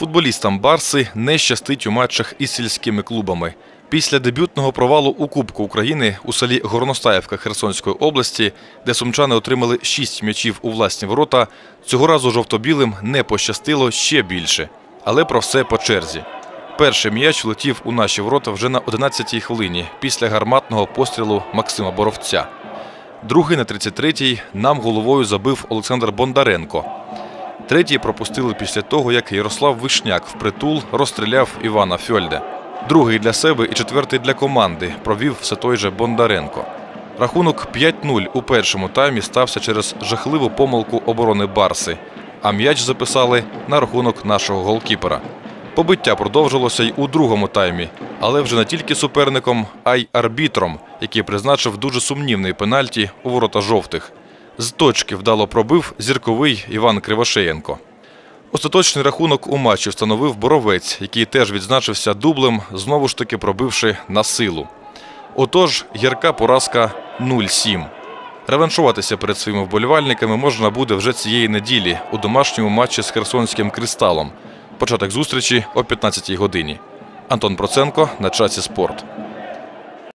Футболістам Барси не щастить у матчах із сільськими клубами. Після дебютного провалу у Кубку України у селі Горностаївка Херсонської області, де сумчани отримали шість м'ячів у власні ворота, цього разу жовто-білим не пощастило ще більше. Але про все по черзі. Перший м'яч влетів у наші ворота вже на 11-й хвилині після гарматного пострілу Максима Боровця. Другий на 33-й нам головою забив Олександр Бондаренко. Третій пропустили після того, як Ярослав Вишняк впритул розстріляв Івана Фьольде. Другий для себе і четвертий для команди провів все той же Бондаренко. Рахунок 5-0 у першому таймі стався через жахливу помилку оборони Барси, а м'яч записали на рахунок нашого голкіпера. Побиття продовжилося й у другому таймі, але вже не тільки суперником, а й арбітром, який призначив дуже сумнівний пенальті у ворота жовтих. З точки вдало пробив зірковий Іван Кривошеєнко. Остаточний рахунок у матчі встановив Боровець, який теж відзначився дублем, знову ж таки пробивши на силу. Отож, гірка поразка 0-7. Реваншуватися перед своїми вболівальниками можна буде вже цієї неділі у домашньому матчі з Херсонським кристалом. Початок зустрічі о 15-й годині. Антон Проценко на часі спорт.